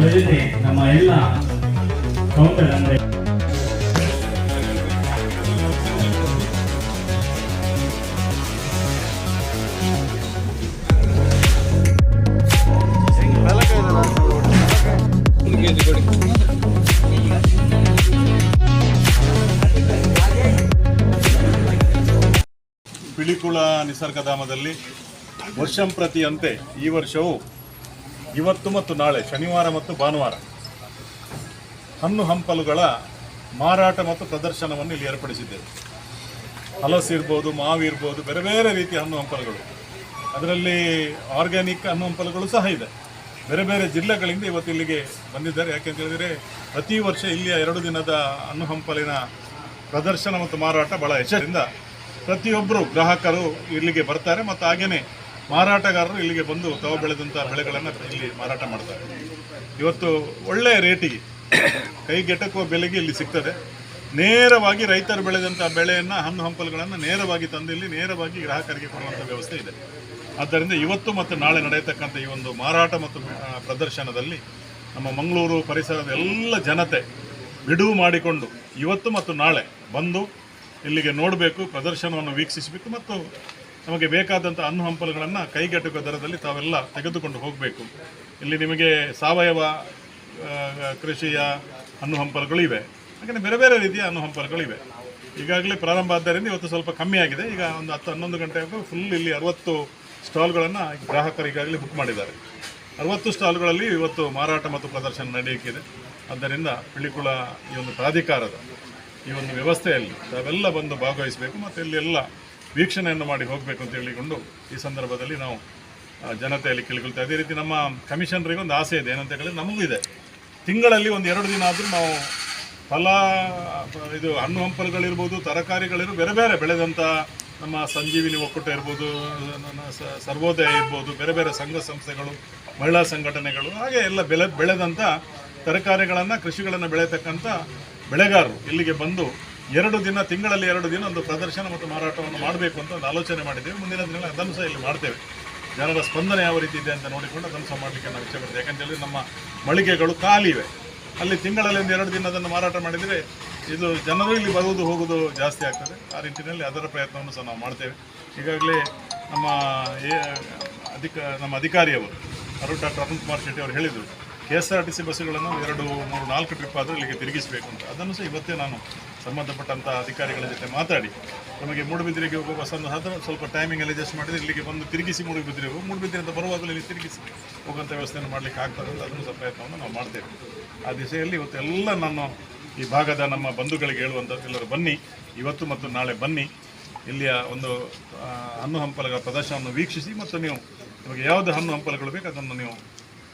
ಅವರ ಜೊತೆ ನಮ್ಮ ಎಲ್ಲ ಕೌಂಟರ್ ಅಂದ್ರೆ ಪಿಳಿಕುಳ ನಿಸರ್ಗಧಾಮದಲ್ಲಿ ವರ್ಷಂಪ್ರತಿಯಂತೆ ಈ ವರ್ಷವೂ ಇವತ್ತು ಮತ್ತು ನಾಳೆ, ಶನಿವಾರ ಮತ್ತು ಭಾನುವಾರ. ಹಣ್ಣು ಹಂಪಲುಗಳ ಮಾರಾಟ ಮತ್ತು ಪ್ರದರ್ಶನವನ್ನು ಇಲ್ಲಿ ಏರ್ಪಡಿಸಿದ್ದೇವೆ. ಹಲಸು ಇರ್ಬೋದು ಮಾವು ಇರ್ಬೋದು, ಬೇರೆ ಬೇರೆ ರೀತಿಯ ಹಣ್ಣು ಹಂಪಲುಗಳು. ಅದರಲ್ಲಿ ಆರ್ಗ್ಯಾನಿಕ್ ಹಣ್ಣು ಹಂಪಲುಗಳು ಸಹ ಇದೆ. ಬೇರೆ ಬೇರೆ ಜಿಲ್ಲೆಗಳಿಂದ ಇವತ್ತು ಇಲ್ಲಿಗೆ ಬಂದಿದ್ದಾರೆ. ಯಾಕೆಂತ ಹೇಳಿದರೆ, ಪ್ರತಿ ವರ್ಷ ಇಲ್ಲಿಯ ಎರಡು ದಿನದ ಹಣ್ಣು ಹಂಪಲಿನ ಪ್ರದರ್ಶನ ಮತ್ತು ಮಾರಾಟ ಬಹಳ ಯಶಸ್ಸಿಂದ ಪ್ರತಿಯೊಬ್ಬರು ಗ್ರಾಹಕರು ಇಲ್ಲಿಗೆ ಬರ್ತಾರೆ. ಮತ್ತು ಹಾಗೆಯೇ ಮಾರಾಟಗಾರರು ಇಲ್ಲಿಗೆ ಬಂದು ತಾವು ಬೆಳೆದಂಥ ಬೆಳೆಗಳನ್ನು ಇಲ್ಲಿ ಮಾರಾಟ ಮಾಡ್ತಾರೆ. ಇವತ್ತು ಒಳ್ಳೆಯ ರೇಟಿಗೆ ಕೈಗೆಟಕುವ ಬೆಲೆಗೆ ಇಲ್ಲಿ ಸಿಗ್ತದೆ. ನೇರವಾಗಿ ರೈತರು ಬೆಳೆದಂಥ ಬೆಳೆಯನ್ನು ಹಣ್ಣು ಹಂಪಲುಗಳನ್ನು ನೇರವಾಗಿ ತಂದು ಇಲ್ಲಿ ನೇರವಾಗಿ ಗ್ರಾಹಕರಿಗೆ ಕೊಡುವಂಥ ವ್ಯವಸ್ಥೆ ಇದೆ. ಆದ್ದರಿಂದ ಇವತ್ತು ಮತ್ತು ನಾಳೆ ನಡೆಯತಕ್ಕಂಥ ಈ ಒಂದು ಮಾರಾಟ ಮತ್ತು ಪ್ರದರ್ಶನದಲ್ಲಿ ನಮ್ಮ ಮಂಗಳೂರು ಪರಿಸರದ ಎಲ್ಲ ಜನತೆ ಬಿಡುವು ಮಾಡಿಕೊಂಡು ಇವತ್ತು ಮತ್ತು ನಾಳೆ ಬಂದು ಇಲ್ಲಿಗೆ ನೋಡಬೇಕು, ಪ್ರದರ್ಶನವನ್ನು ವೀಕ್ಷಿಸಬೇಕು ಮತ್ತು ನಮಗೆ ಬೇಕಾದಂಥ ಹಣ್ಣು ಹಂಪಲುಗಳನ್ನು ಕೈಗೆಟುಕುವ ದರದಲ್ಲಿ ತಾವೆಲ್ಲ ತೆಗೆದುಕೊಂಡು ಹೋಗಬೇಕು. ಇಲ್ಲಿ ನಿಮಗೆ ಸಾವಯವ ಕೃಷಿಯ ಹಣ್ಣು ಹಂಪಲುಗಳು ಇವೆ ಹಾಗೆಯೇ ಬೇರೆ ಬೇರೆ ರೀತಿಯ ಹಣ್ಣು ಹಂಪಲುಗಳು ಇವೆ ಈಗಾಗಲೇ ಪ್ರಾರಂಭ ಆದ್ದರಿಂದ ಇವತ್ತು ಸ್ವಲ್ಪ ಕಮ್ಮಿ ಆಗಿದೆ. ಈಗ ಒಂದು ಹತ್ತು, ಹನ್ನೊಂದು ಗಂಟೆಗೂ ಫುಲ್ ಇಲ್ಲಿ ಅರವತ್ತು ಸ್ಟಾಲ್ಗಳನ್ನು ಗ್ರಾಹಕರು ಈಗಾಗಲೇ ಬುಕ್ ಮಾಡಿದ್ದಾರೆ. ಅರವತ್ತು ಸ್ಟಾಲ್ಗಳಲ್ಲಿ ಇವತ್ತು ಮಾರಾಟ ಮತ್ತು ಪ್ರದರ್ಶನ ನಡೆಯಲಿಕ್ಕಿದೆ. ಆದ್ದರಿಂದ ಪಿಳಿಕುಳ ಈ ಒಂದು ಪ್ರಾಧಿಕಾರದ ಈ ಒಂದು ವ್ಯವಸ್ಥೆಯಲ್ಲಿ ತಾವೆಲ್ಲ ಬಂದು ಭಾಗವಹಿಸಬೇಕು. ಮತ್ತು ಇಲ್ಲಿ ಎಲ್ಲ ವೀಕ್ಷಣೆಯನ್ನು ಮಾಡಿ ಹೋಗಬೇಕು ಅಂತ ಹೇಳಿಕೊಂಡು ಈ ಸಂದರ್ಭದಲ್ಲಿ ನಾವು ಜನತೆಯಲ್ಲಿ ಕೇಳಿಕೊಳ್ತಾ ಅದೇ ರೀತಿ ನಮ್ಮ ಕಮಿಷನರಿಗೆ ಒಂದು ಆಸೆ ಇದೆ. ಏನಂತ ಹೇಳಿದ್ರೆ ನಮಗೂ ಇದೆ. ತಿಂಗಳಲ್ಲಿ ಒಂದು ಎರಡು ದಿನ ಆದರೂ ನಾವು ಫಲ, ಇದು ಹಣ್ಣು ಹಂಪಲುಗಳಿರ್ಬೋದು ತರಕಾರಿಗಳಿರೋ ಬೇರೆ ಬೇರೆ ಬೆಳೆದಂಥ ನಮ್ಮ ಸಂಜೀವಿನಿ ಒಕ್ಕೂಟ ಇರ್ಬೋದು ಸರ್ವೋದಯ ಇರ್ಬೋದು, ಬೇರೆ ಬೇರೆ ಸಂಘ ಸಂಸ್ಥೆಗಳು, ಮಹಿಳಾ ಸಂಘಟನೆಗಳು, ಹಾಗೆ ಎಲ್ಲ ಬೆಳೆ ಬೆಳೆದಂಥ ತರಕಾರಿಗಳನ್ನು, ಕೃಷಿಗಳನ್ನು ಬೆಳೆಯತಕ್ಕಂಥ ಬೆಳೆಗಾರರು ಇಲ್ಲಿಗೆ ಬಂದು ಎರಡು ದಿನ, ತಿಂಗಳಲ್ಲಿ ಎರಡು ದಿನ ಒಂದು ಪ್ರದರ್ಶನ ಮತ್ತು ಮಾರಾಟವನ್ನು ಮಾಡಬೇಕು ಅಂತ ಒಂದು ಆಲೋಚನೆ ಮಾಡಿದ್ದೇವೆ. ಮುಂದಿನ ದಿನಗಳಲ್ಲಿ ಅದನ್ನು ಸಹ ಇಲ್ಲಿ ಮಾಡ್ತೇವೆ. ಜನರ ಸ್ಪಂದನೆ ಯಾವ ರೀತಿ ಇದೆ ಅಂತ ನೋಡಿಕೊಂಡು ಅದನ್ನು ಸಹ ಮಾಡಲಿಕ್ಕೆ ನಾವು ಇಷ್ಟಪಡ್ತೇವೆ ಯಾಕಂತೇಳಿ ನಮ್ಮ ಮಳಿಗೆಗಳು ಖಾಲಿ ಇವೆ. ಅಲ್ಲಿ ತಿಂಗಳಲ್ಲಿ ಒಂದು ಎರಡು ದಿನ ಅದನ್ನು ಮಾರಾಟ ಮಾಡಿದರೆ ಇದು ಜನರು ಇಲ್ಲಿ ಬರುವುದು, ಹೋಗುವುದು ಜಾಸ್ತಿ ಆಗ್ತದೆ. ಆ ರೀತಿಯಲ್ಲಿ ಅದರ ಪ್ರಯತ್ನವನ್ನು ಸಹ ನಾವು ಮಾಡ್ತೇವೆ. ಈಗಾಗಲೇ ನಮ್ಮ ಅಧಿಕ, ನಮ್ಮ ಅಧಿಕಾರಿಯವರು, ಅರುಣ್ ಡಾಕ್ಟರ್ ಅರುಣ್ ಕುಮಾರ್ ಶೆಟ್ಟಿ ಅವರು ಹೇಳಿದರು, K S R T C ಬಸ್ಸುಗಳನ್ನು ಎರಡು, ಮೂರು, ನಾಲ್ಕು ಟ್ರಿಪ್ ಆದರೂ ಇಲ್ಲಿಗೆ ತಿರುಗಿಸಬೇಕು ಅಂತ. ಅದನ್ನು ಸಹ ಇವತ್ತೇ ನಾನು ಸಂಬಂಧಪಟ್ಟಂಥ ಅಧಿಕಾರಿಗಳ ಜೊತೆ ಮಾತಾಡಿ, ನಮಗೆ ಮೂಡುಬಿದಿರೆಗೆ ಹೋಗುವ ಸಂದರ್ಭ ಸ್ವಲ್ಪ ಟೈಮಿಂಗ್ ಅಡ್ಜಸ್ಟ್ ಮಾಡಿದರೆ ಇಲ್ಲಿಗೆ ಬಂದು ತಿರುಗಿಸಿ ಮೂಡುಬಿದಿರೆ ಹೋಗಿ. ಅಂತ ಬರುವಾಗಲೂ ಇಲ್ಲಿ ತಿರುಗಿಸಿ ಹೋಗುವಂಥ ವ್ಯವಸ್ಥೆಯನ್ನು ಮಾಡಲಿಕ್ಕೆ ಆಗ್ತದೆ ಅದನ್ನು ಸಹ ಪ್ರಯತ್ನವನ್ನು ನಾವು ಮಾಡ್ತೇವೆ. ಆ ದಿಸೆಯಲ್ಲಿ ಇವತ್ತೆಲ್ಲ ನಾನು ಈ ಭಾಗದ ನಮ್ಮ ಬಂಧುಗಳಿಗೆ ಹೇಳುವಂಥದ್ದು ಎಲ್ಲರೂ ಬನ್ನಿ, ಇವತ್ತು ಮತ್ತು ನಾಳೆ ಬನ್ನಿ. ಇಲ್ಲಿಯ ಒಂದು ಹಣ್ಣು ಹಂಪಲಗಳ ಪ್ರದರ್ಶನವನ್ನು ವೀಕ್ಷಿಸಿ ಮತ್ತು ನೀವು ನಿಮಗೆ ಯಾವುದು ಹಣ್ಣು ಹಂಪಲಗಳು ಬೇಕು ಅದನ್ನು ನೀವು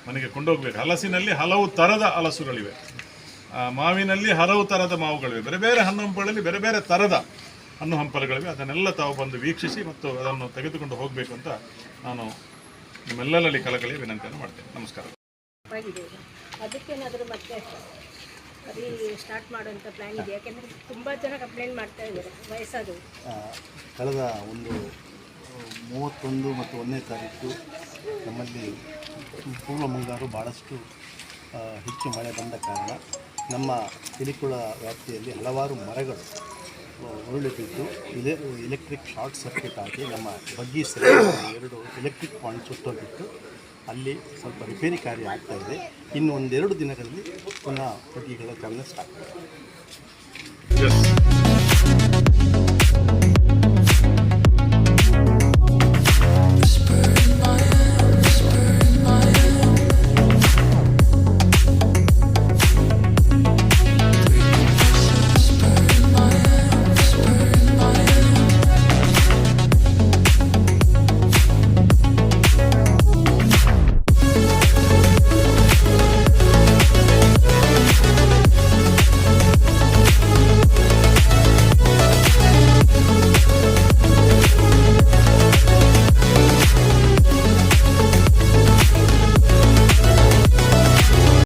ಮನೆಗೆ ಕೊಂಡೋಗಬೇಕು. ಹಲಸಿನಲ್ಲಿ ಹಲವು ಥರದ ಹಲಸುಗಳಿವೆ. ಮಾವಿನಲ್ಲಿ ಹಲವು ಥರದ ಮಾವುಗಳಿವೆ. ಬೇರೆ ಬೇರೆ ಹಣ್ಣು ಹಂಪಲಲ್ಲಿ ಬೇರೆ ಬೇರೆ ಥರದ ಹಣ್ಣು ಹಂಪಲುಗಳಿವೆ. ಅದನ್ನೆಲ್ಲ ತಾವು ಬಂದು ವೀಕ್ಷಿಸಿ ಮತ್ತು ಅದನ್ನು ತೆಗೆದುಕೊಂಡು ಹೋಗಬೇಕು ಅಂತ ನಾನು ನಿಮ್ಮೆಲ್ಲರಲ್ಲಿ ಕಳಕಳಿ ವಿನಂತಿಯನ್ನು ಮಾಡ್ತೇನೆ. ನಮಸ್ಕಾರ. ಆಗಿದೆ. ಈಗ ಅದಕ್ಕೇನಾದರೂ ಮತ್ತೆ ಅದೇ ಸ್ಟಾರ್ಟ್ ಮಾಡುವಂಥ ಪ್ಲ್ಯಾನ್ ಇದೆ. ಯಾಕೆಂದರೆ ತುಂಬ ಜನ ಕಂಪ್ಲೇಂಟ್ ಮಾಡ್ತಾ ಇದ್ದಾರೆ ವಯಸ್ಸಾದವರು. ಆ, ಕಳೆದ ಒಂದು ಮೂವತ್ತೊಂದು ಮತ್ತು ಒಂದನೇ ತಾರೀಕು ನಮ್ಮಲ್ಲಿ ಪೂರ್ವ ಮುಂಗಾರು ಭಾಳಷ್ಟು ಹೆಚ್ಚು ಮಳೆ ಬಂದ ಕಾರಣ ನಮ್ಮ ಪಿಲಿಕುಳ ವ್ಯಾಪ್ತಿಯಲ್ಲಿ ಹಲವಾರು ಮರಗಳು ಆ, ಉರುಳಿ ಬಿದ್ದು ಇಲೆ ಎಲೆಕ್ಟ್ರಿಕ್ ಶಾರ್ಟ್ ಸರ್ಕ್ಯೂಟ್ ಆಗಿ ನಮ್ಮ ಬಗ್ಗಿ ಎರಡು ಎಲೆಕ್ಟ್ರಿಕ್ ಪಾಯಿಂಟ್ ಸುತ್ತೋಗಿತ್ತು ಅಲ್ಲಿ ಸ್ವಲ್ಪ ರಿಪೇರಿ ಕಾರ್ಯ ಆಗ್ತಾ ಇದೆ. ಇನ್ನು ಒಂದೆರಡು ದಿನಗಳಲ್ಲಿ ಪುನಃ ಬಗ್ಗಿಗಳ ಚಾಲನೆ ಸ್ಟಾರ್ಟ್